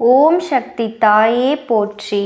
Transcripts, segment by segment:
ஓம் சக்தி தாயே போற்றி.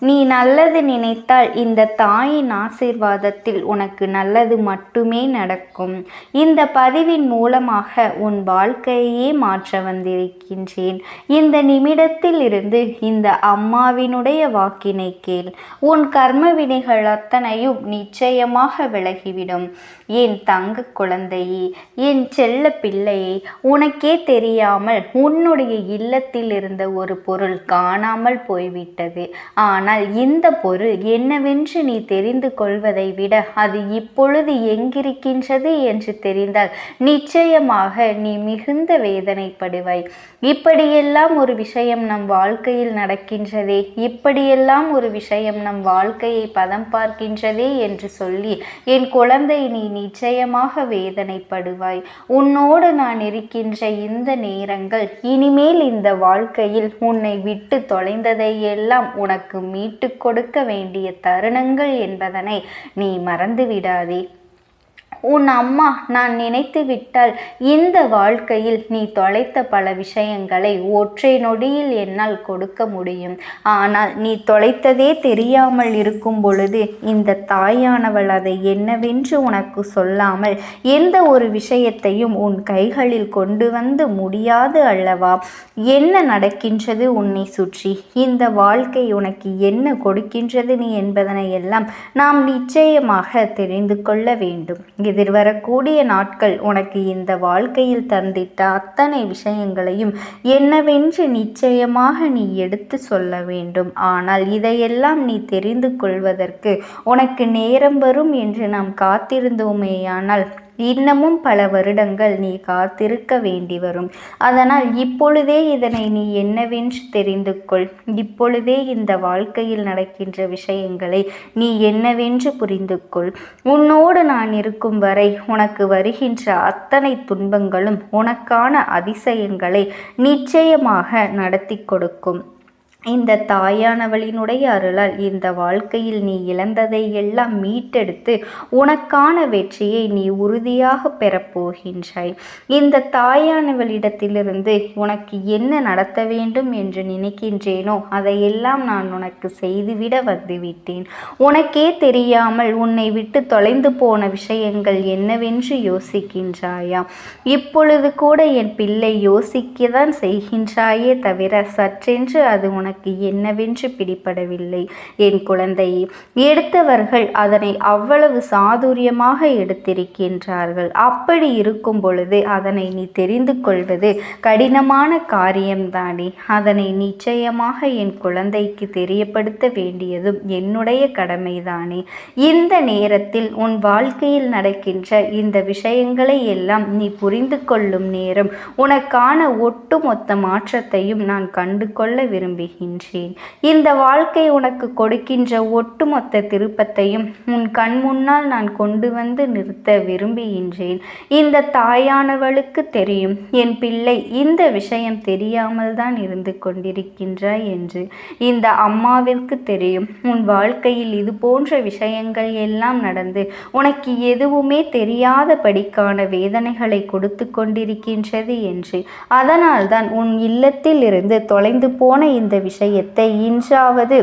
நீ நல்லது நினைத்தால் இந்த தாயின் ஆசீர்வாதத்தில் உனக்கு நல்லது மட்டுமே நடக்கும். இந்த பதிவின் மூலமாக உன் வாழ்க்கையே மாற்ற வந்திருக்கின்றேன். இந்த நிமிடத்தில் இருந்து இந்த அம்மாவினுடைய வாக்கினை கேள். உன் கர்ம வினைகள் அத்தனையும் நிச்சயமாக விலகிவிடும். என் தங்க குழந்தையே என் செல்ல பிள்ளையே உனக்கே தெரியாமல் உன்னுடைய இல்லத்தில் இருந்த ஒரு பொருள் காணாமல் போய்விட்டது. ஆனால் இந்த பொருள் என்னவென்று நீ தெரிந்து கொள்வதை விட அது இப்பொழுது எங்கிருக்கின்றது என்று தெரிந்தால் நிச்சயமாக நீ மிகுந்த வேதனைப்படுவாய். இப்படியெல்லாம் ஒரு விஷயம் நம் வாழ்க்கையில் நடக்கின்றதே இப்படியெல்லாம் ஒரு விஷயம் நம் வாழ்க்கையை பதம் பார்க்கின்றதே என்று சொல்லி என் குழந்தை நீ நிச்சயமாக வேதனைப்படுவாய். உன்னோடு நான் இருக்கின்ற இந்த நேரங்கள் இனிமேல் இந்த வாழ்க்கையில் உன்னை விட்டு தொலைந்ததை எல்லாம் உனக்கு மீட்டு கொடுக்க வேண்டிய தருணங்கள் என்பதனை நீ மறந்து விடாதே உன் அம்மா நான் நினைத்து விட்டால் இந்த வாழ்க்கையில் நீ தொலைத்த பல விஷயங்களை ஒற்றை நொடியில் என்னால் கொடுக்க முடியும். ஆனால் நீ தொலைத்ததே தெரியாமல் இருக்கும் பொழுது இந்த தாயானவள் அதை என்னவென்று உனக்கு சொல்லாமல் எந்த ஒரு விஷயத்தையும் உன் கைகளில் கொண்டு வந்து முடியாது அல்லவா? என்ன நடக்கின்றது உன்னை சுற்றி? இந்த வாழ்க்கை உனக்கு என்ன கொடுக்கின்றது நீ என்பதனை எல்லாம் நாம் நிச்சயமாக தெரிந்து கொள்ள வேண்டும். எதிர்வரக்கூடிய நாட்கள் உனக்கு இந்த வாழ்க்கையில் தந்திட்ட அத்தனை விஷயங்களையும் என்னவென்று நிச்சயமாக நீ எடுத்து சொல்ல வேண்டும். ஆனால் இதையெல்லாம் நீ தெரிந்து கொள்வதற்கு உனக்கு நேரம் வரும் என்று நாம் காத்திருந்தோமேயானால் இன்னமும் பல வருடங்கள் நீ காத்திருக்க வேண்டி வரும். அதனால் இப்பொழுதே இதனை நீ என்னவென்று தெரிந்து கொள். இப்பொழுதே இந்த வாழ்க்கையில் நடக்கின்ற விஷயங்களை நீ என்னவென்று புரிந்து கொள். உன்னோடு நான் இருக்கும் வரை உனக்கு வருகின்ற அத்தனை துன்பங்களும் உனக்கான அதிசயங்களை நிச்சயமாக நடத்தி கொடுக்கும். இந்த தாயானவளினுடைய அருளால் இந்த வாழ்க்கையில் நீ இழந்ததை எல்லாம் மீட்டெடுத்து உனக்கான வெற்றியை நீ உறுதியாக பெறப்போகின்றாய் இந்த தாயானவளிடத்திலிருந்து உனக்கு என்ன நடத்த வேண்டும் என்று நினைக்கின்றேனோ அதையெல்லாம் நான் உனக்கு செய்துவிட வந்துவிட்டேன். உனக்கே தெரியாமல் உன்னை விட்டு தொலைந்து போன விஷயங்கள் என்னவென்று யோசிக்கின்றாயா? இப்பொழுது கூட என் பிள்ளை யோசிக்கதான் செய்கின்றாயே தவிர சற்றென்று அது உனக்கு உனக்கு என்னவென்று பிடிபடவில்லை. என் குழந்தையை எடுத்தவர்கள் அதனை அவ்வளவு சாதுரியமாக எடுத்திருக்கின்றார்கள். அப்படி இருக்கும் பொழுது அதனை நீ தெரிந்து கொள்வது கடினமான காரியம்தானே. அதனை நிச்சயமாக என் குழந்தைக்கு தெரியப்படுத்த வேண்டியதும் என்னுடைய கடமைதானே. இந்த நேரத்தில் உன் வாழ்க்கையில் நடக்கின்ற இந்த விஷயங்களை எல்லாம் நீ புரிந்து கொள்ளும் நேரம் உனக்கான ஒட்டுமொத்த மாற்றத்தையும் நான் கண்டு கொள்ள விரும்புகிறேன். விரும்புகின்றேன் இந்த வாழ்க்கை உனக்கு கொடுக்கின்ற ஒட்டுமொத்த திருப்பத்தையும் உன் கண் முன்னால் நான் கொண்டு வந்து நிறுத்த விரும்புகின்றேன். இந்த தாயானவளுக்கு தெரியும் என் பிள்ளை இந்த விஷயம் தெரியாமல் தான் இருந்து கொண்டிருக்கின்றாய் என்று. இந்த அம்மாவிற்கு தெரியும் உன் வாழ்க்கையில் இது போன்ற விஷயங்கள் எல்லாம் நடந்து உனக்கு எதுவுமே தெரியாதபடிக்கான வேதனைகளை கொடுத்து கொண்டிருக்கின்றது என்று. அதனால்தான் உன் இல்லத்தில் இருந்து தொலைந்து போன இந்த விஷயத்தை இன்றாவது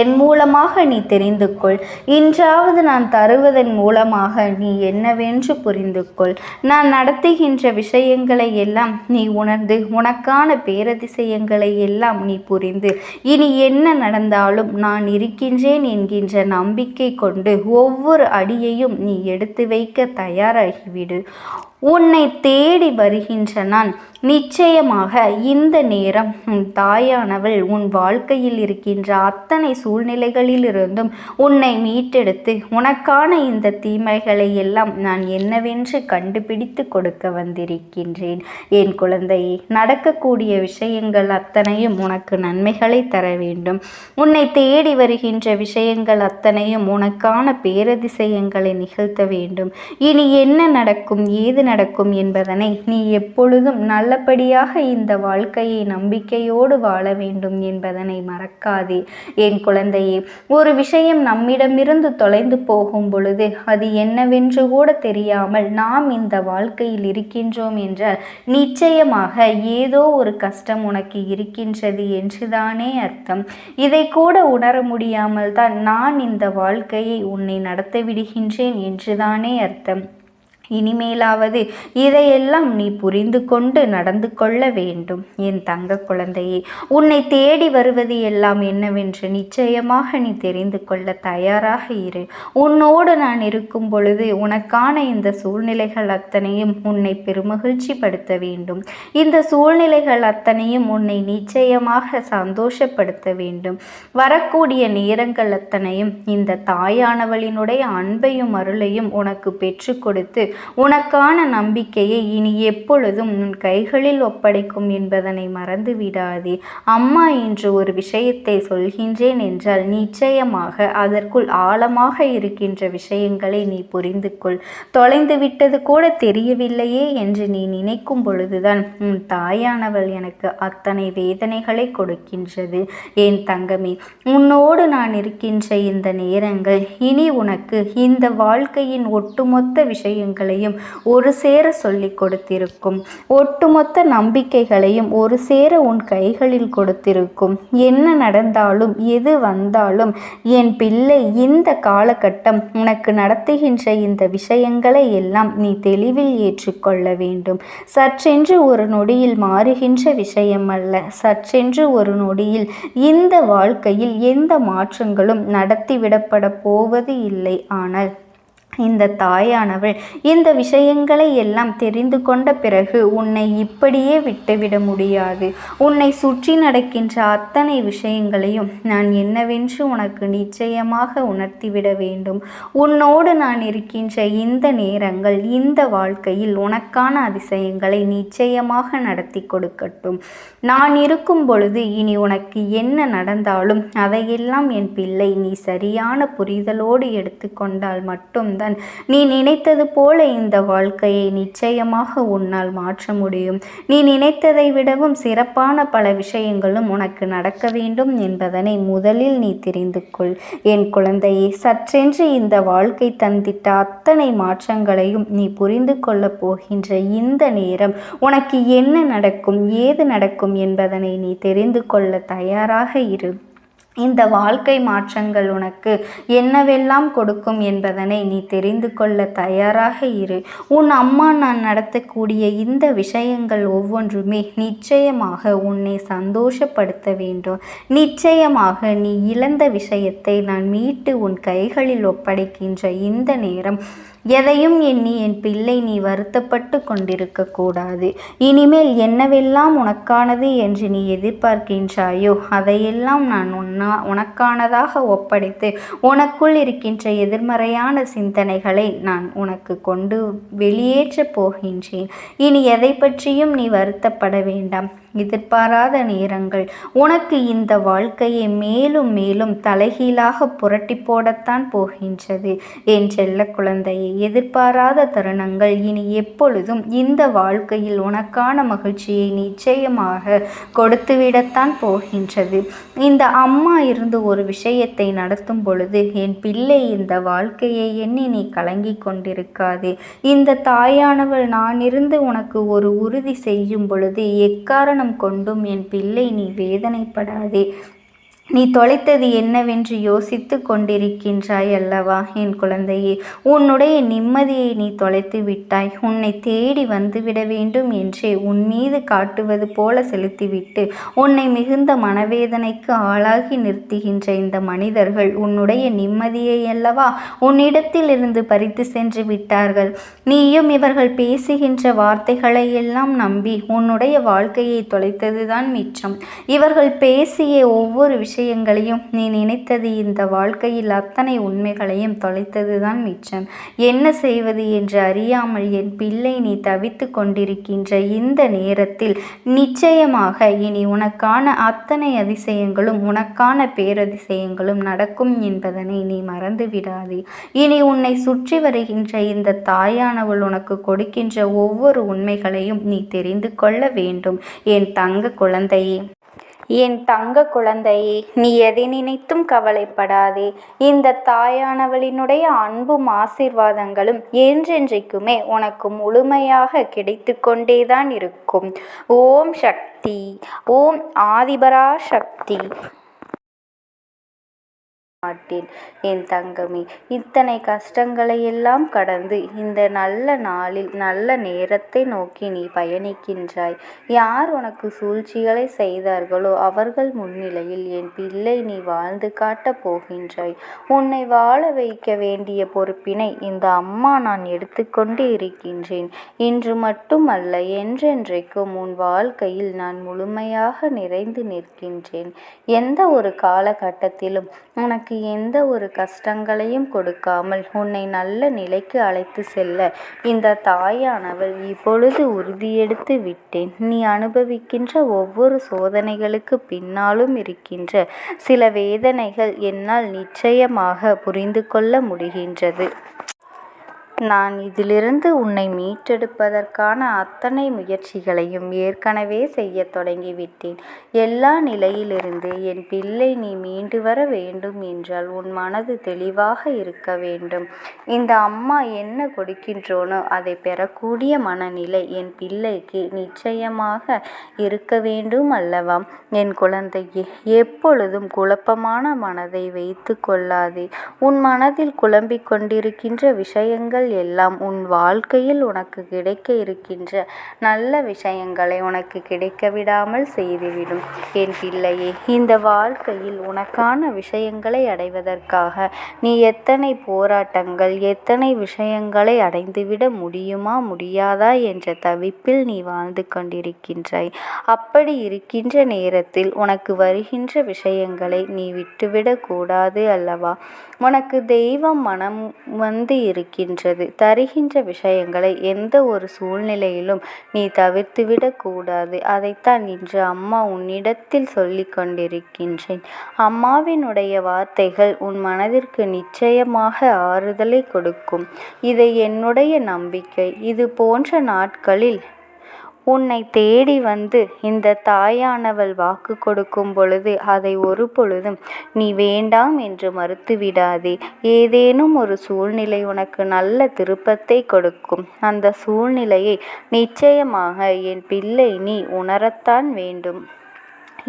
என் மூலமாக நீ தெரிந்து கொள் இன்றாவது நான் தருவதன் மூலமாக நீ என்னவென்று புரிந்து கொள் நான் நடத்துகின்ற விஷயங்களை எல்லாம் நீ உணர்ந்து உனக்கான பேரதிசயங்களை எல்லாம் நீ புரிந்து. இனி என்ன நடந்தாலும் நான் இருக்கின்றேன் என்கின்ற நம்பிக்கை கொண்டு ஒவ்வொரு அடியையும் நீ எடுத்து வைக்க தயாராகிவிடு. உன்னை தேடி வருகின்ற நான் நிச்சயமாக இந்த நேரம் உன் தாயானவள் உன் வாழ்க்கையில் இருக்கின்ற அத்தனை சூழ்நிலைகளிலிருந்தும் உன்னை மீட்டெடுத்து உனக்கான இந்த தீமைகளை எல்லாம் நான் என்னவென்று கண்டுபிடித்து கொடுக்க வந்திருக்கின்றேன். என் குழந்தையே நடக்கக்கூடிய விஷயங்கள் அத்தனையும் உனக்கு நன்மைகளை தர வேண்டும். உன்னை தேடி வருகின்ற விஷயங்கள் அத்தனையும் உனக்கான பேரதிசயங்களை நிகழ்த்த வேண்டும். இனி என்ன நடக்கும்? ஏது நடக்கும் நடக்கும் என்பதனை நீ எப்பொழுதும் நல்லபடியாக இந்த வாழ்க்கையை நம்பிக்கையோடு வாழ வேண்டும் என்பதனை மறக்காதே. என் குழந்தையே ஒரு விஷயம் நம்மிடமிருந்து தொலைந்து போகும் பொழுது அது என்னவென்று கூட தெரியாமல் நாம் இந்த வாழ்க்கையில் இருக்கின்றோம் என்றால் நிச்சயமாக ஏதோ ஒரு கஷ்டம் உனக்கு இருக்கின்றது என்றுதானே அர்த்தம். இதை கூட உணர முடியாமல் தான் நான் இந்த வாழ்க்கையை உன்னை நடத்த விடுகின்றேன் என்றுதானே அர்த்தம். இனிமேலாவது இதையெல்லாம் நீ புரிந்து கொண்டு நடந்து கொள்ள வேண்டும். என் தங்க குழந்தையே உன்னை தேடி வருவது எல்லாம் என்னவென்று நிச்சயமாக நீ தெரிந்து கொள்ள தயாராக இரு. உன்னோடு நான் இருக்கும் பொழுது உனக்கான இந்த சூழ்நிலைகள் அத்தனையும் உன்னை பெருமகிழ்ச்சி படுத்த வேண்டும். இந்த சூழ்நிலைகள் அத்தனையும் உன்னை நிச்சயமாக சந்தோஷப்படுத்த வேண்டும். வரக்கூடிய நேரங்கள் அத்தனையும் இந்த தாயானவளினுடைய அன்பையும் அருளையும் உனக்கு பெற்று கொடுத்து உனக்கான நம்பிக்கையை இனி எப்பொழுதும் உன் கைகளில் ஒப்படைக்கும் என்பதனை மறந்து விடாதே அம்மா என்று ஒரு விஷயத்தை சொல்கின்றேன் என்றால் நிச்சயமாக அதற்குள் ஆழமாக இருக்கின்ற விஷயங்களை நீ புரிந்து கொள் தொலைந்து விட்டது கூட தெரியவில்லையே என்று நீ நினைக்கும் பொழுதுதான் உன் தாயானவள் எனக்கு அத்தனை வேதனைகளை கொடுக்கின்றது. என் தங்கமே உன்னோடு நான் இருக்கின்ற இந்த நேரங்கள் இனி உனக்கு இந்த வாழ்க்கையின் ஒட்டுமொத்த விஷயங்கள் நம்பிக்கைகளையும் ஒரு சேர சொல்லி கொடுத்திருக்கும். ஒட்டுமொத்த நம்பிக்கைகளையும் ஒரு சேர உன் கைகளில் கொடுத்திருக்கும். என்ன நடந்தாலும் எது வந்தாலும் என் பிள்ளை இந்த காலகட்டம் உனக்கு நடத்துகின்ற இந்த விஷயங்களை எல்லாம் நீ தெளிவில் ஏற்றுக்கொள்ள வேண்டும். சற்றென்று ஒரு நொடியில் மாறுகின்ற விஷயம் அல்ல. சற்றென்று ஒரு நொடியில் இந்த வாழ்க்கையில் எந்த மாற்றங்களும் நடத்திவிடப்பட போவது இல்லை. ஆனால் இந்த தாயானவள் இந்த விஷயங்களை எல்லாம் தெரிந்து கொண்ட பிறகு உன்னை இப்படியே விட்டுவிட முடியாது. உன்னை சுற்றி நடக்கின்ற அத்தனை விஷயங்களையும் நான் என்னவென்று உனக்கு நிச்சயமாக உணர்த்திவிட வேண்டும். உன்னோடு நான் இருக்கின்ற இந்த நேரங்கள் இந்த வாழ்க்கையில் உனக்கான அதிசயங்களை நிச்சயமாக நடத்தி கொடுக்கட்டும். நான் இருக்கும் பொழுது இனி உனக்கு என்ன நடந்தாலும் அதையெல்லாம் என் பிள்ளை நீ சரியான புரிதலோடு எடுத்துக்கொண்டால் மட்டும்தான். நீ நினைத்தது போல இந்த வாழ்க்கையை நிச்சயமாக உன்னால் மாற்ற முடியும். நீ நினைத்ததை விடவும் சிறப்பான பல விஷயங்களும் உனக்கு நடக்க வேண்டும் என்பதனை முதலில் நீ தெரிந்து கொள். என் குழந்தையை சற்றென்று இந்த வாழ்க்கை தந்திட்ட அத்தனை மாற்றங்களையும் நீ புரிந்து கொள்ளப் போகின்ற இந்த நேரம் உனக்கு என்ன நடக்கும் ஏது நடக்கும் என்பதனை நீ தெரிந்து கொள்ள தயாராக இரு. இந்த வாழ்க்கை மாற்றங்கள் உனக்கு என்னவெல்லாம் கொடுக்கும் என்பதனை நீ தெரிந்து கொள்ள தயாராக இரு. உன் அம்மா நான் நடத்தக்கூடிய இந்த விஷயங்கள் ஒவ்வொன்றுமே நிச்சயமாக உன்னை சந்தோஷப்படுத்த வேண்டும். நிச்சயமாக நீ இழந்த விஷயத்தை நான் மீட்டு உன் கைகளில் ஒப்படைக்கின்ற இந்த நேரம் எதையும் எண்ணி என் பிள்ளை நீ வருத்தப்பட்டு கொண்டிருக்க கூடாது. இனிமேல் என்னவெல்லாம் உனக்கானது என்று நீ எதிர்பார்க்கின்றாயோ அதையெல்லாம் நான் உன்னா உனக்கானதாக ஒப்படைத்து உனக்குள் இருக்கின்ற எதிர்மறையான சிந்தனைகளை நான் உனக்கு கொண்டு வெளியேற்றப் போகின்றேன். இனி எதை பற்றியும் நீ வருத்தப்பட வேண்டாம். எதிர்பாராத நேரங்கள். உனக்கு இந்த வாழ்க்கையை மேலும் மேலும் தலைகீழாக புரட்டி போடத்தான் போகின்றது. என் செல்ல குழந்தையை எதிர்பாராத தருணங்கள் இனி எப்பொழுதும் இந்த வாழ்க்கையில் உனக்கான மகிழ்ச்சியை நிச்சயமாக கொடுத்துவிடத்தான் போகின்றது. இந்த அம்மா இருந்து ஒரு விஷயத்தை நடத்தும் பொழுது என் பிள்ளை இந்த வாழ்க்கையை எண்ணி நீ கலங்கி கொண்டிருக்காது. இந்த தாயானவள் நான் இருந்து உனக்கு ஒரு உறுதி செய்யும் பொழுது எக்காரணம் கொண்டும் என் பிள்ளை நீ வேதனைப்படாதே. நீ தொலைத்தது என்னவென்று யோசித்து கொண்டிருக்கின்றாய் அல்லவா என் குழந்தையே? உன்னுடைய நிம்மதியை நீ தொலைத்து விட்டாய். உன்னை தேடி வந்துவிட வேண்டும் என்றே உன் மீது காட்டுவது போல செலுத்திவிட்டு உன்னை மிகுந்த மனவேதனைக்கு ஆளாகி நிறுத்துகின்ற இந்த மனிதர்கள் உன்னுடைய நிம்மதியை அல்லவா உன்னிடத்தில் இருந்து பறித்து சென்று விட்டார்கள். நீயும் இவர்கள் பேசுகின்ற வார்த்தைகளை எல்லாம் நம்பி உன்னுடைய வாழ்க்கையை தொலைத்ததுதான் மிச்சம். இவர்கள் பேசிய ஒவ்வொரு விஷயம் விஷயங்களையும் நீ நினைத்தது இந்த வாழ்க்கையில் அத்தனை உண்மைகளையும் தொலைத்ததுதான் மிச்சம். என்ன செய்வது என்று அறியாமல் என் பிள்ளை நீ தவித்து கொண்டிருக்கின்ற இந்த நேரத்தில் நிச்சயமாக இனி உனக்கான அத்தனை அதிசயங்களும் உனக்கான பேரதிசயங்களும் நடக்கும் என்பதனை நீ மறந்து விடாதே இனி உன்னை சுற்றி வருகின்ற இந்த தாயானவள் உனக்கு கொடுக்கின்ற ஒவ்வொரு உண்மைகளையும் நீ தெரிந்து கொள்ள வேண்டும். என் தங்க குழந்தையே. என் தங்க குழந்தையே நீ எதை நினைத்தும் கவலைப்படாதே. இந்த தாயானவளினுடைய அன்பும் ஆசீர்வாதங்களும் என்றென்றைக்குமே உனக்கு முழுமையாக கிடைத்து கொண்டேதான் இருக்கும். ஓம் சக்தி ஓம் ஆதிபரா சக்தி மாட்டேன் என் தங்கமே இத்தனை கஷ்டங்களை எல்லாம் கடந்து இந்த நல்ல நாளில் நல்ல நேரத்தை நோக்கி நீ பயணிக்கின்றாய். யார் உனக்கு சூழ்ச்சிகளை செய்தார்களோ அவர்கள் முன்னிலையில் என் பிள்ளை நீ வாழ்ந்து காட்டப் போகின்றாய். உன்னை வாழ வைக்க வேண்டிய பொறுப்பினை இந்த அம்மா நான் எடுத்துக்கொண்டு இருக்கின்றேன். இன்று மட்டுமல்ல என்றென்றைக்கும் உன் வாழ்க்கையில் நான் முழுமையாக நிறைந்து நிற்கின்றேன். எந்த ஒரு காலகட்டத்திலும் உனக்கு உனக்கு எந்த ஒரு கஷ்டங்களையும் கொடுக்காமல் உன்னை நல்ல நிலைக்கு அழைத்து செல்ல இந்த தாயானவள் இப்பொழுது உறுதியெடுத்து விட்டேன். நீ அனுபவிக்கின்ற ஒவ்வொரு சோதனைகளுக்கு பின்னாலும் இருக்கின்ற சில வேதனைகள் என்னால் நிச்சயமாக புரிந்து கொள்ள முடிகின்றது. நான் இதிலிருந்து உன்னை மீட்டெடுப்பதற்கான அத்தனை முயற்சிகளையும் ஏற்கனவே செய்யத் தொடங்கிவிட்டேன். எல்லா நிலையிலிருந்து என் பிள்ளை நீ மீண்டு வர வேண்டும் என்றால் உன் மனது தெளிவாக இருக்க வேண்டும். இந்த அம்மா என்ன கொடுக்கின்றோனோ அதை பெறக்கூடிய மனநிலை என் பிள்ளைக்கு நிச்சயமாக இருக்க வேண்டும் அல்லவா? என் குழந்தையே எப்பொழுதும் குழப்பமான மனதை வைத்து கொள்ளாதே. உன் மனதில் குழம்பிக் கொண்டிருக்கின்ற விஷயங்கள் விஷயங்கள் எல்லாம் உன் வாழ்க்கையில் உனக்கு கிடைக்க இருக்கின்ற நல்ல விஷயங்களை உனக்கு கிடைக்க விடாமல் செய்துவிடும். என் பிள்ளையே இந்த வாழ்க்கையில் உனக்கான விஷயங்களை அடைவதற்காக நீ எத்தனை போராட்டங்கள் எத்தனை விஷயங்களை அடைந்துவிட முடியுமா முடியாதா என்ற தவிப்பில் நீ வாழ்ந்து கொண்டிருக்கின்றாய். அப்படி இருக்கின்ற நேரத்தில் உனக்கு வருகின்ற விஷயங்களை நீ விட்டுவிடக்கூடாது அல்லவா? உனக்கு தெய்வம் மனம் வந்து இருக்கின்றது. தருகின்ற விஷயங்களை எந்த ஒரு சூழ்நிலையிலும் நீ தவிர்த்துவிடக் கூடாது. அதைத்தான் இன்று அம்மா உன்னிடத்தில் சொல்லி கொண்டிருக்கின்றேன். அம்மாவினுடைய வார்த்தைகள் உன் மனதிற்கு நிச்சயமாக ஆறுதலை கொடுக்கும். இதை என்னுடைய நம்பிக்கை. இது போன்ற நாட்களில் உன்னை தேடி வந்து இந்த தாயானவள் வாக்கு கொடுக்கும் பொழுது அதை ஒரு பொழுதும் நீ வேண்டாம் என்று மறுத்து விடாதே. ஏதேனும் ஒரு சூழ்நிலை உனக்கு நல்ல திருப்பத்தை கொடுக்கும். அந்த சூழ்நிலையை நிச்சயமாக என் பிள்ளை நீ உணரத்தான் வேண்டும்.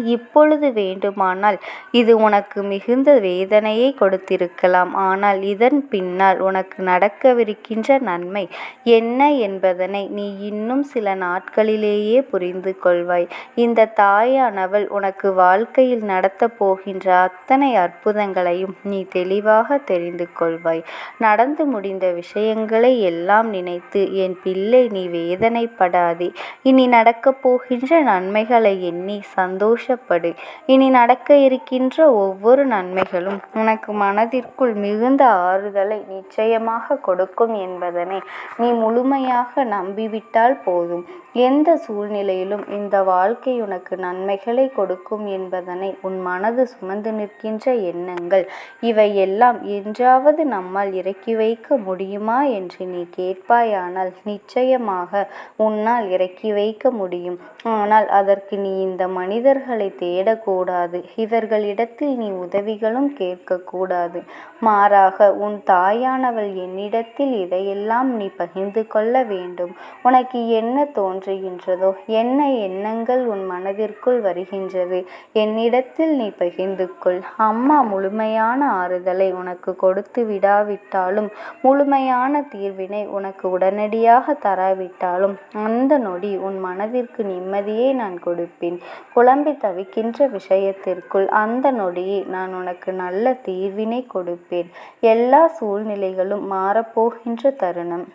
இப்பொழுது வேண்டுமானால் இது உனக்கு மிகுந்த வேதனையை கொடுத்திருக்கலாம். ஆனால் இதன் பின்னால் உனக்கு நடக்கவிருக்கின்ற நன்மை என்ன என்பதனை நீ இன்னும் சில நாட்களிலேயே புரிந்து கொள்வாய். இந்த தாயானவள் உனக்கு வாழ்க்கையில் நடத்தப் போகின்ற அத்தனை அற்புதங்களையும் நீ தெளிவாக தெரிந்து கொள்வாய். நடந்து முடிந்த விஷயங்களை எல்லாம் நினைத்து என் பிள்ளை நீ வேதனைப்படாதே. இனி நடக்கப் போகின்ற நன்மைகளை எண்ணி சந்தோஷ சந்தோஷப்படு. இனி நடக்க இருக்கின்ற ஒவ்வொரு நன்மைகளும் உனக்கு மனதிற்குள் மிகுந்த ஆறுதலை நிச்சயமாக கொடுக்கும் என்பதனை நீ முழுமையாக நம்பிவிட்டால் போதும். எந்த சூழ்நிலையிலும் இந்த வாழ்க்கை உனக்கு நன்மைகளை கொடுக்கும் என்பதனை உன் மனது சுமந்து நிற்கின்ற எண்ணங்கள் இவை எல்லாம் என்றாவது நம்மால் இறக்கி வைக்க முடியுமா என்று நீ கேட்பாயானால் நிச்சயமாக உன்னால் இறக்கி வைக்க முடியும். ஆனால் அதற்கு நீ இந்த மனிதர்கள் தேடக்கூடாது. இவர்களிடத்தில் நீ உதவிகளும் கேட்கக்கூடாது. மாறாக உன் தாயானவள் என்னிடத்தில் இதையெல்லாம் நீ பகிர்ந்து கொள்ள வேண்டும். உனக்கு என்ன தோன்றுகின்றதோ என்ன எண்ணங்கள் உன் மனதிற்குள் வருகின்றது என்னிடத்தில் நீ பகிர்ந்து கொள். அம்மா முழுமையான ஆறுதலை உனக்கு கொடுத்து விடாவிட்டாலும் முழுமையான தீர்வினை உனக்கு உடனடியாக தராவிட்டாலும் அந்த நொடி உன் மனதிற்கு நிம்மதியை நான் கொடுப்பேன். குழம்பி தவிக்கின்ற விஷயத்திற்குள் அந்த நொடியை நான் உனக்கு நல்ல தீர்வினை கொடுப்பேன். எல்லா சூழ்நிலைகளும் மாறப்போகின்ற தருணம்.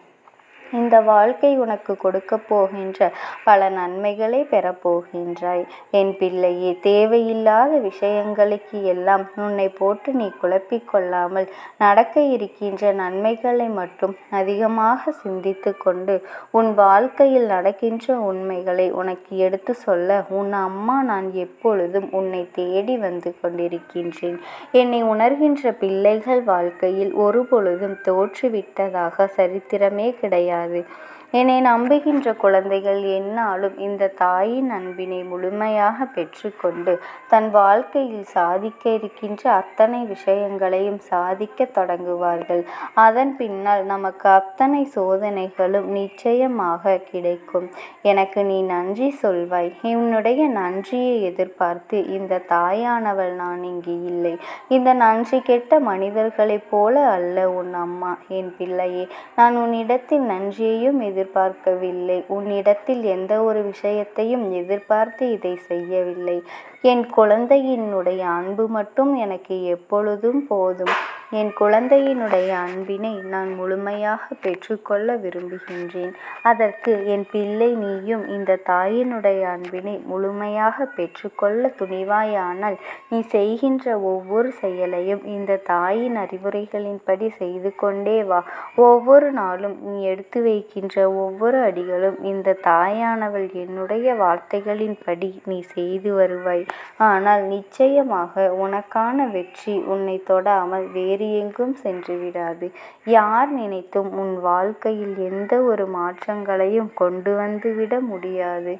இந்த வாழ்க்கை உனக்கு கொடுக்கப் போகின்ற பல நன்மைகளை பெறப்போகின்றாய் என் பிள்ளையே தேவையில்லாத விஷயங்களுக்கு எல்லாம் உன்னை போட்டு நீ குழப்பிக்கொள்ளாமல் நடக்க இருக்கின்ற நன்மைகளை மட்டும் அதிகமாக சிந்தித்து கொண்டு உன் வாழ்க்கையில் நடக்கின்ற உண்மைகளை உனக்கு எடுத்து சொல்ல உன் அம்மா நான் எப்பொழுதும் உன்னை தேடி வந்து கொண்டிருக்கின்றேன். என்னை உணர்கின்ற பிள்ளைகள் வாழ்க்கையில் ஒரு பொழுதும் தோற்றுவிட்டதாக சரித்திரமே கிடையாது. கிடையாது என்னை நம்புகின்ற குழந்தைகள் என்னாலும் இந்த தாயின் அன்பினை முழுமையாக பெற்றுக்கொண்டு தன் வாழ்க்கையில் சாதிக்க இருக்கின்ற அத்தனை விஷயங்களையும் சாதிக்க தொடங்குவார்கள். அதன் பின்னால் நமக்கு அத்தனை சோதனைகளும் நிச்சயமாக கிடைக்கும். எனக்கு நீ நன்றி சொல்வாய். உன்னுடைய நன்றியை எதிர்பார்த்து இந்த தாயானவள் நான் இங்கு இல்லை. இந்த நன்றி கெட்ட மனிதர்களைப் போல அல்ல உன் அம்மா என் பிள்ளையே. நான் உன்னிடத்தில் நன்றியையும் எதிர் எதிர்பார்க்கவில்லை. உன்னிடத்தில் எந்த ஒரு விஷயத்தையும் எதிர்பார்த்து இதை செய்யவில்லை. என் குழந்தையினுடைய அன்பு மட்டும் எனக்கு எப்பொழுதும் போதும். என் குழந்தையினுடைய அன்பினை நான் முழுமையாக பெற்றுக்கொள்ள விரும்புகின்றேன். அதற்கு என் பிள்ளை நீயும் இந்த தாயினுடைய அன்பினை முழுமையாக பெற்றுக்கொள்ள துணிவாயானால் நீ செய்கின்ற ஒவ்வொரு செயலையும் இந்த தாயின் அறிவுரைகளின்படி செய்து கொண்டே வா. ஒவ்வொரு நாளும் நீ எடுத்து வைக்கின்ற ஒவ்வொரு அடிகளும் இந்த தாயானவள் என்னுடைய வார்த்தைகளின்படி நீ செய்து வருவாய். ஆனால் நிச்சயமாக உனக்கான வெற்றி உன்னை தொடாமல் வேறு வேறு எங்கும் சென்று விடாது. யார் நினைத்தும் உன் வாழ்க்கையில் எந்த ஒரு மாற்றங்களையும் கொண்டு வந்து விட முடியாது.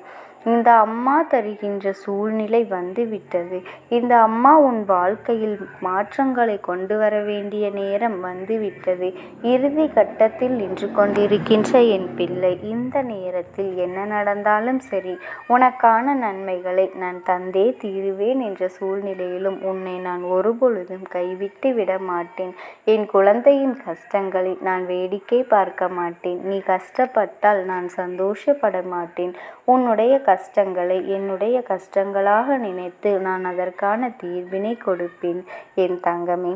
இந்த அம்மா தருகின்ற சூழ்நிலை வந்துவிட்டது. இந்த அம்மா உன் வாழ்க்கையில் மாற்றங்களை கொண்டு வர வேண்டிய நேரம் வந்துவிட்டது. இறுதி கட்டத்தில் நின்று கொண்டிருக்கின்ற என் பிள்ளை இந்த நேரத்தில் என்ன நடந்தாலும் சரி உனக்கான நன்மைகளை நான் தந்தே தீருவேன் என்ற சூழ்நிலையிலும் உன்னை நான் ஒருபொழுதும் கைவிட்டு விட மாட்டேன். என் குழந்தையின் கஷ்டங்களை நான் வேடிக்கை பார்க்க மாட்டேன். நீ கஷ்டப்பட்டால் நான் சந்தோஷப்பட மாட்டேன். உன்னுடைய கஷ்டங்களை என்னுடைய கஷ்டங்களாக நினைத்து நான் அதற்கான தீர்வினை கொடுப்பேன் என் தங்கமே.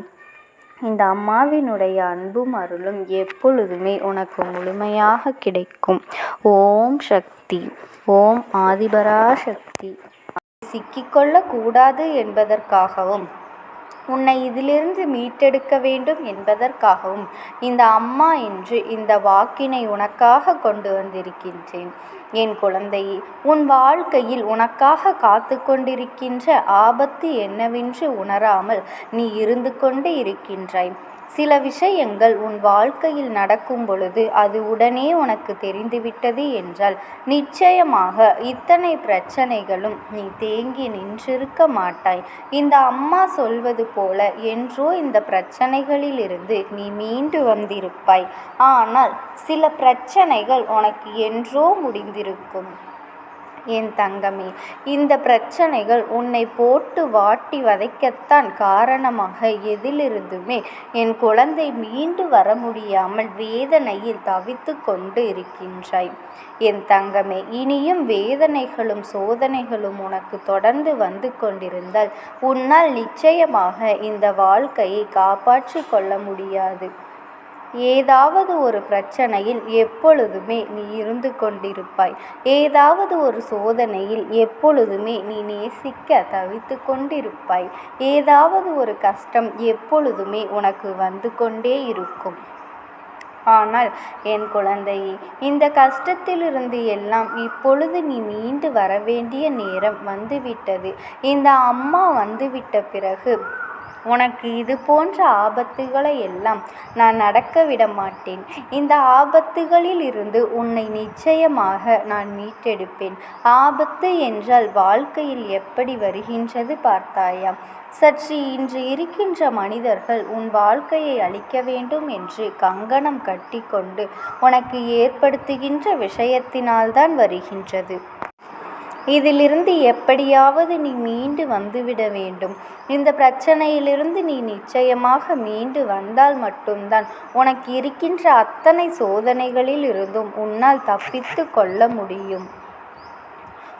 இந்த அம்மாவினுடைய அன்பும் அருளும் எப்பொழுதுமே உனக்கு முழுமையாக கிடைக்கும். ஓம் சக்தி ஓம் ஆதிபரா சக்தி சிக்கிக்கொள்ளக்கூடாது என்பதற்காகவும் உன்னை இதிலிருந்து மீட்டெடுக்க வேண்டும் என்பதற்காகவும் இந்த அம்மா என்று இந்த வாக்கினை உனக்காக கொண்டு வந்திருக்கின்றேன். என் குழந்தையே உன் வாழ்க்கையில் உனக்காக காத்து கொண்டிருக்கின்ற ஆபத்து என்னவென்று உணராமல் நீ இருந்து கொண்டு இருக்கின்றாய். சில விஷயங்கள் உன் வாழ்க்கையில் நடக்கும் பொழுது அது உடனே உனக்கு தெரிந்துவிட்டது என்றால் நிச்சயமாக இத்தனை பிரச்சனைகளும் நீ தேங்கி நின்றிருக்க மாட்டாய். இந்த அம்மா சொல்வது போல என்றோ இந்த பிரச்சனைகளிலிருந்து நீ மீண்டு வந்திருப்பாய். ஆனால் சில பிரச்சனைகள் உனக்கு என்றோ முடிந்திருக்கும். என் தங்கமே இந்த பிரச்சனைகள் உன்னை போட்டு வாட்டி வதைக்கத்தான் காரணமாக எதிலிருந்துமே என் குழந்தை மீண்டு வர முடியாமல் வேதனையில் தவித்து கொண்டு இருக்கின்றாய். என் தங்கமே இனியும் வேதனைகளும் சோதனைகளும் உனக்கு தொடர்ந்து வந்து கொண்டிருந்தால் உன்னால் நிச்சயமாக இந்த வாழ்க்கையை காப்பாற்றி கொள்ள முடியாது. ஏதாவது ஒரு பிரச்சனையில் எப்பொழுதுமே நீ இருந்து கொண்டிருப்பாய். ஏதாவது ஒரு சோதனையில் எப்பொழுதுமே நீ நேசிக்க தவித்து கொண்டிருப்பாய். ஏதாவது ஒரு கஷ்டம் எப்பொழுதுமே உனக்கு வந்து கொண்டே இருக்கும். ஆனால் என் குழந்தையே இந்த கஷ்டத்திலிருந்து எல்லாம் இப்பொழுது நீ மீண்டு வர வேண்டிய நேரம் வந்துவிட்டது. இந்த அம்மா வந்துவிட்ட பிறகு உனக்கு இது போன்ற ஆபத்துகளை எல்லாம் நான் நடக்க விட மாட்டேன். இந்த ஆபத்துகளில் இருந்து உன்னை நிச்சயமாக நான் மீட்டெடுப்பேன். ஆபத்து என்றால் வாழ்க்கையில் எப்படி வருகின்றது பார்த்தாயா? சற்று இன்று இருக்கின்ற மனிதர்கள் உன் வாழ்க்கையை அழிக்க வேண்டும் என்று கங்கணம் கட்டிக்கொண்டு உனக்கு ஏற்படுத்துகின்ற விஷயத்தினால்தான் வருகின்றது. இதிலிருந்து எப்படியாவது நீ மீண்டு வந்துவிட வேண்டும். இந்த பிரச்சனையிலிருந்து நீ நிச்சயமாக மீண்டு வந்தால் மட்டும்தான் உனக்கு இருக்கின்ற அத்தனை சோதனைகளில் இருந்தும் உன்னால் தப்பித்து கொள்ள முடியும்.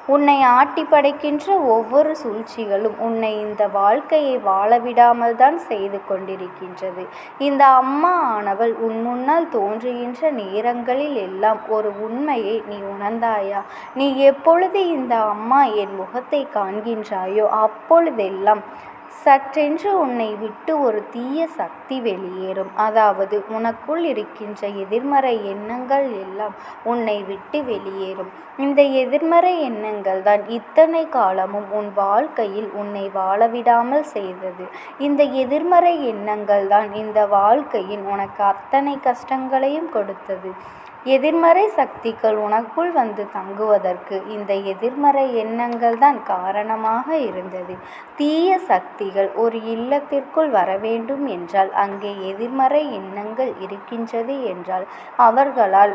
உன்னை ஆட்டி படைக்கின்ற ஒவ்வொரு சூழ்ச்சிகளும் உன்னை இந்த வாழ்க்கையை வாழவிடாமல் தான் செய்து கொண்டிருக்கின்றது. இந்த அம்மா ஆனவள் உன் முன்னால் தோன்றுகின்ற நேரங்களில் எல்லாம் ஒரு உண்மையை நீ உணர்ந்தாயா? நீ எப்பொழுது இந்த அம்மா என் முகத்தை காண்கின்றாயோ அப்பொழுதெல்லாம் சற்றென்று உன்னை விட்டு ஒரு தீய சக்தி வெளியேறும். அதாவது உனக்குள் இருக்கின்ற எதிர்மறை எண்ணங்கள் எல்லாம் உன்னை விட்டு வெளியேறும். இந்த எதிர்மறை எண்ணங்கள் தான் இத்தனை காலமும் உன் வாழ்க்கையில் உன்னை வாழவிடாமல் செய்தது. இந்த எதிர்மறை எண்ணங்கள் தான் இந்த வாழ்க்கையில் உனக்கு அத்தனை கஷ்டங்களையும் கொடுத்தது. எதிர்மறை சக்திகள் உனக்குள் வந்து தங்குவதற்கு இந்த எதிர்மறை எண்ணங்கள் தான் காரணமாக இருந்தது. தீய சக்திகள் ஒரு இல்லத்திற்குள் வர வேண்டும் என்றால் அங்கே எதிர்மறை எண்ணங்கள் இருக்கின்றது என்றால் அவர்களால்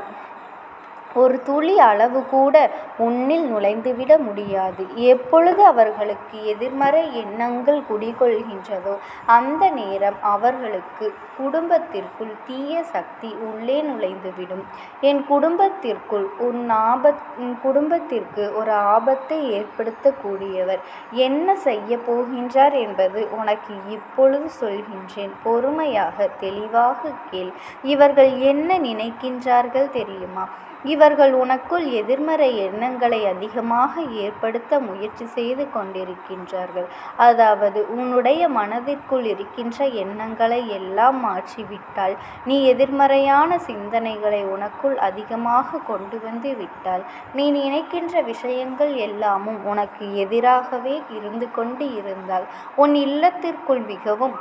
ஒரு துளி அளவு கூட உன்னில் நுழைந்துவிட முடியாது. எப்பொழுது அவர்களுக்கு எதிர்மறை எண்ணங்கள் குடிகொள்கின்றதோ அந்த நேரம் அவர்களுக்கு குடும்பத்திற்குள் தீய சக்தி உள்ளே நுழைந்துவிடும். என் குடும்பத்திற்குள் உன் ஆபத் உன் குடும்பத்திற்கு ஒரு ஆபத்தை ஏற்படுத்தக்கூடியவர் என்ன செய்ய போகின்றார் என்பது உனக்கு இப்பொழுது சொல்கின்றேன். பொறுமையாக தெளிவாக கேள். இவர்கள் என்ன நினைக்கின்றார்கள் தெரியுமா? இவர்கள் உனக்குள் எதிர்மறை எண்ணங்களை அதிகமாக ஏற்படுத்த முயற்சி செய்து கொண்டிருக்கின்றார்கள். அதாவது உன்னுடைய மனதிற்குள் இருக்கின்ற எண்ணங்களை எல்லாம் மாற்றிவிட்டால் நீ எதிர்மறையான சிந்தனைகளை உனக்குள் அதிகமாக கொண்டு வந்து விட்டால் நீ நினைக்கின்ற விஷயங்கள் எல்லாமும் உனக்கு எதிராகவே இருந்து கொண்டு இருந்தால் உன் இல்லத்திற்குள் மிகவும்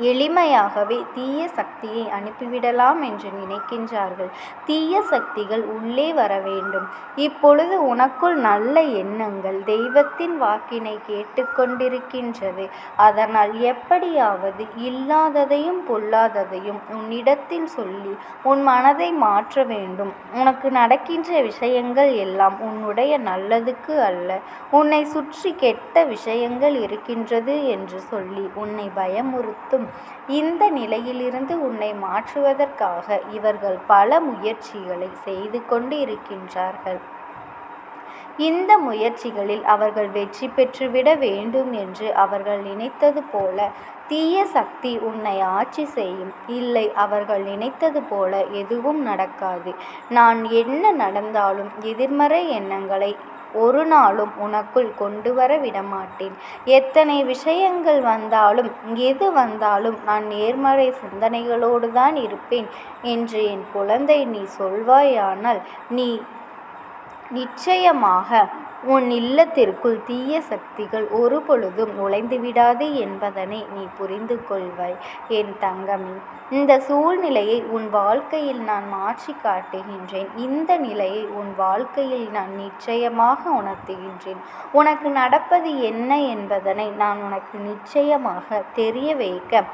எளிமையாகவே தீய சக்தியை அனுப்பிவிடலாம் என்று நினைக்கின்றார்கள். தீய சக்திகள் உள்ளே வர வேண்டும். இப்பொழுது உனக்குள் நல்ல எண்ணங்கள் தெய்வத்தின் வாக்கினை கேட்டுக்கொண்டிருக்கின்றது. அதனால் எப்படியாவது இல்லாததையும் பொல்லாததையும் உன்னிடத்தில் சொல்லி உன் மனதை மாற்ற வேண்டும். உனக்கு நடக்கின்ற விஷயங்கள் எல்லாம் உன்னுடைய நல்லதுக்கு அல்ல. உன்னை சுற்றி கெட்ட விஷயங்கள் இருக்கின்றது என்று சொல்லி உன்னை பயமுறுத்தும். இந்த நிலையிலிருந்து உன்னை மாற்றுவதற்காக இவர்கள் பல முயற்சிகளை செய்து கொண்டு இருக்கின்றார்கள் இந்த முயற்சிகளில் அவர்கள் வெற்றி பெற்றுவிட வேண்டும் என்று அவர்கள் நினைத்தது போல தீய சக்தி உன்னை ஆட்சி செய்யும். இல்லை அவர்கள் நினைத்தது போல எதுவும் நடக்காது. நான் என்ன நடந்தாலும் எதிர்மறை எண்ணங்களை ஒரு நாளும் உனக்குள் கொண்டு வர விடமாட்டேன். எத்தனை விஷயங்கள் வந்தாலும் எது வந்தாலும் நான் நேர்மறை சிந்தனைகளோடு தான் இருப்பேன் என்று என் குழந்தை நீ சொல்வாயானால் நீ நிச்சயமாக உன் இல்லத்திற்குள் தீய சக்திகள் ஒரு பொழுதும் நுழைந்துவிடாது என்பதனை நீ புரிந்து கொள்வாய். என் தங்கமே இந்த சூழ்நிலையை உன் வாழ்க்கையில் நான் மாற்றி காட்டுகின்றேன். இந்த நிலையை உன் வாழ்க்கையில் நான் நிச்சயமாக உணர்த்துகின்றேன். உனக்கு நடப்பது என்ன என்பதனை நான் உனக்கு நிச்சயமாக தெரிய வைக்க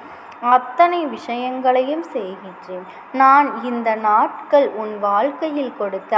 அத்தனை விஷயங்களையும் செய்கின்றேன். நான் இந்த நாட்கள் உன் வாழ்க்கையில் கொடுத்த